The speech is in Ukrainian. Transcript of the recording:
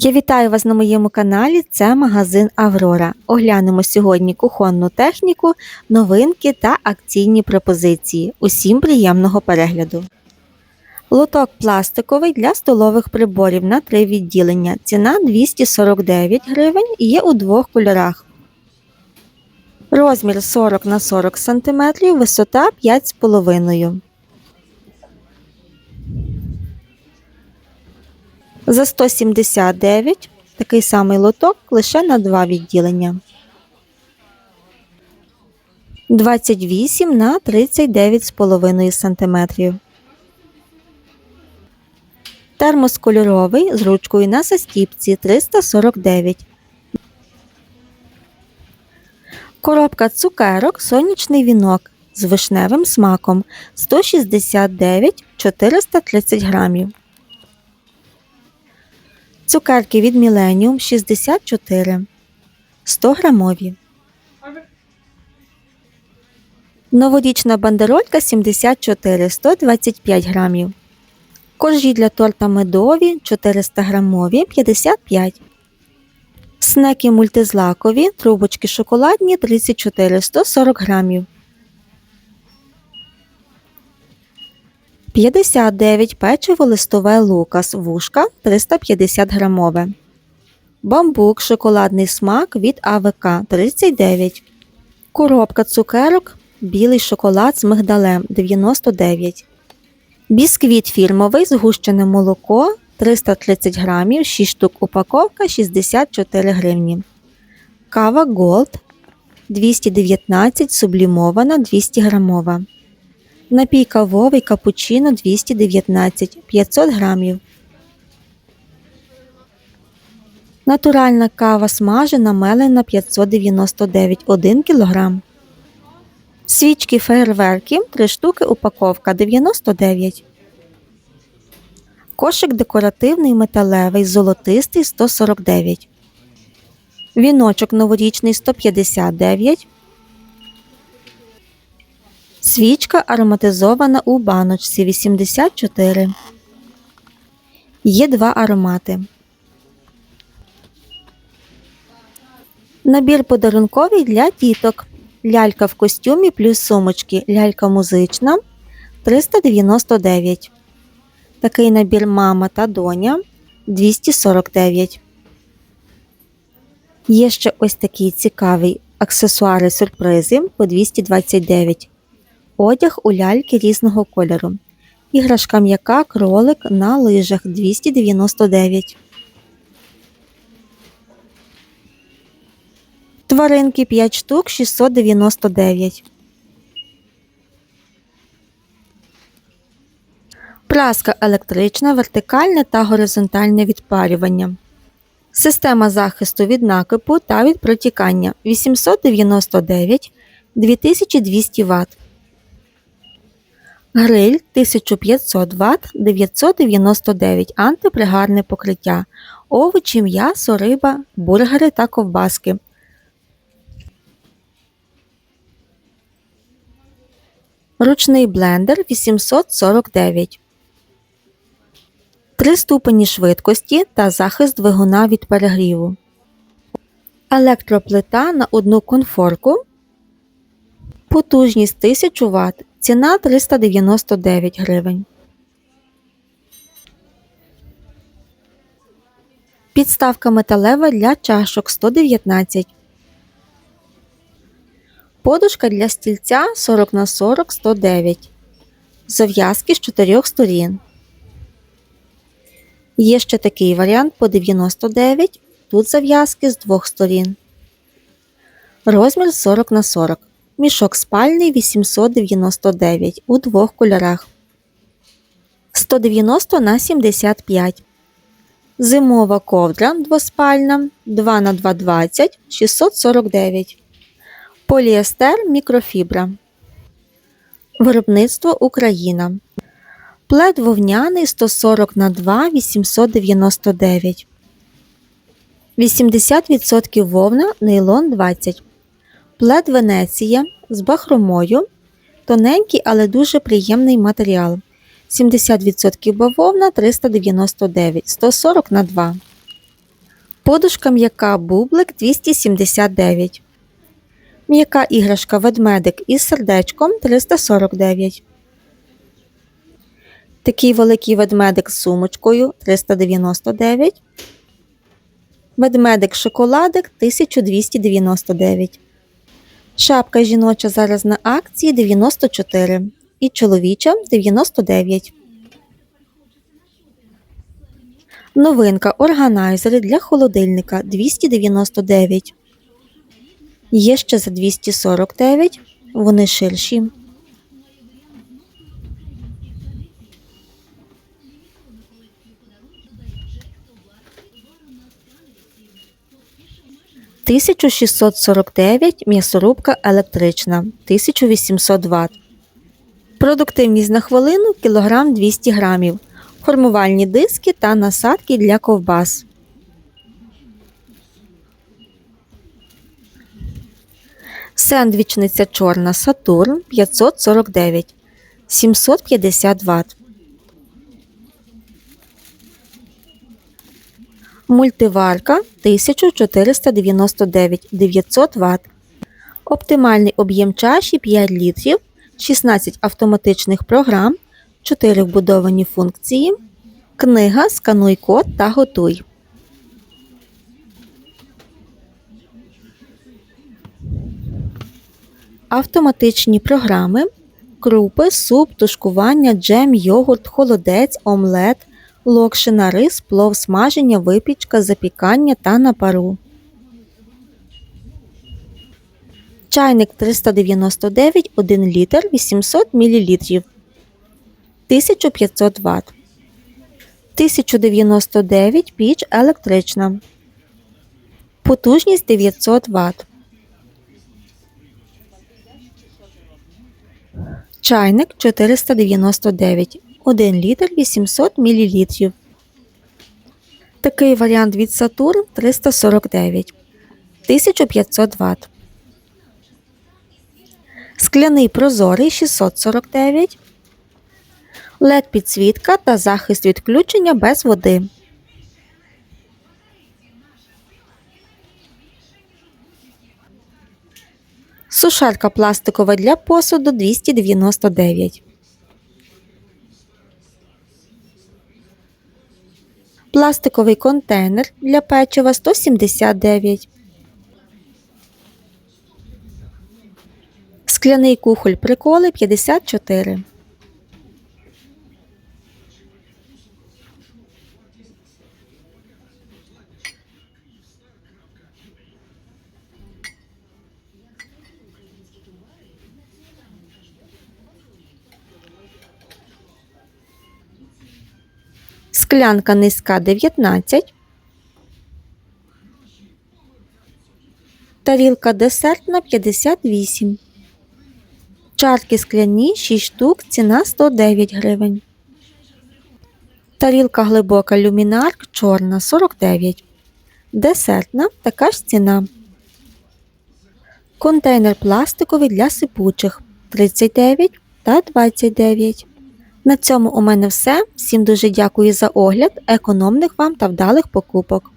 Я вітаю вас на моєму каналі. Це магазин Аврора. Оглянемо сьогодні кухонну техніку, новинки та акційні пропозиції. Усім приємного перегляду. Лоток пластиковий для столових приборів на три відділення. Ціна 249 гривень і є у двох кольорах. Розмір 40 на 40 см, висота 5,5 За 179 такий самий лоток лише на два відділення. 28 на 39,5 см. Термос кольоровий з ручкою на застіпці 349. Коробка цукерок сонячний вінок з вишневим смаком 169 430 грамів. Цукерки від Millennium 64 100 грамові. Новорічна бандеролька 74 125 грамів. Коржі для торта медові 400 грамові 55. Снеки мультизлакові, трубочки шоколадні 34 140 грамів. 59 печиво листове лукас вушка 350 грамове. Бамбук шоколадний смак від АВК 39. Коробка цукерок білий шоколад з мигдалем 99. Бісквіт фірмовий згущене молоко 330 грамів, 6 штук упаковка 64 гривні. Кава Gold 219 сублімована 200 грамова. Напій кавовий капучино 219 500 грамів. Натуральна кава смажена мелена 599 1 кг. Свічки фейерверки 3 штуки упаковка 99. Кошик декоративний металевий золотистий 149. Віночок новорічний 159. Свічка ароматизована у баночці 84. Є два аромати. Набір подарунковий для діток. Лялька в костюмі плюс сумочки. Лялька музична 399. Такий набір мама та доня 249. Є ще ось такий цікавий аксесуари сюрпризи по 229. Одяг у ляльки різного кольору. Іграшка м'яка кролик на лижах 299. Тваринки 5 штук 699. Праска електрична, вертикальне та горизонтальне відпарювання. Система захисту від накипу та від протікання 899 2200 Вт. Гриль 1500 Вт 999 антипригарне покриття. Овочі, м'ясо, риба, бургери та ковбаски. Ручний блендер 849. Три ступені швидкості та захист двигуна від перегріву. Електроплита на одну конфорку. Потужність 1000 Вт. Ціна 399 гривень. Підставка металева для чашок 119. Подушка для стільця 40 на 40 109. Зав'язки з чотирьох сторін. Є ще такий варіант по 99. Тут зав'язки з двох сторін. Розмір 40 на 40. Мішок спальний 899 у двох кольорах. 190 на 75. Зимова ковдра двоспальна 2 на 220 649. Поліестер мікрофібра. Виробництво Україна. Плед вовняний 140 на 2 899. 80% вовна нейлон 20. Плед Венеція з бахромою. Тоненький, але дуже приємний матеріал. 70% бавовна 399 140 на 2. Подушка м'яка бублик 279. М'яка іграшка ведмедик із сердечком 349. Такий великий ведмедик з сумочкою 399. Ведмедик шоколадик 1299. Шапка жіноча зараз на акції 94 і чоловіча 99. Новинка органайзери для холодильника 299. Є ще за 249. Вони ширші. Тисячу шістсот сорок дев'ять м'ясорубка електрична 1800 Вт. Продуктивність на хвилину кілограм 200 грамів. Формувальні диски та насадки для ковбас. Сендвічниця чорна Сатурн 549 750 Вт. Мультиварка 1499 900 Вт. Оптимальний об'єм чаші 5 літрів, 16 автоматичних програм, 4 вбудовані функції. Книга Скануй код та готуй. Автоматичні програми. Крупи, суп, тушкування, джем, йогурт, холодець, омлет, локшина, рис, плов, смаження, випічка, запікання та на пару. Чайник 399 1 літр 800 мл 1500 Вт. 1099 піч електрична. Потужність 900 Вт. Чайник 499 1 літр 800 мл. Такий варіант від Saturn 349 1500 Вт. Скляний прозорий 649 led підсвітка та захист відключення без води. Сушарка пластикова для посуду 299. Пластиковий контейнер для печива 179. Скляний кухоль приколи 54. Склянка низька 19. Тарілка десертна 58. Чарки скляні 6 штук, ціна 109 гривень. Тарілка глибока люмінарк чорна 49. Десертна така ж ціна. Контейнер пластиковий для сипучих 39 та 29. На цьому у мене все. Всім дуже дякую за огляд, економних вам та вдалих покупок.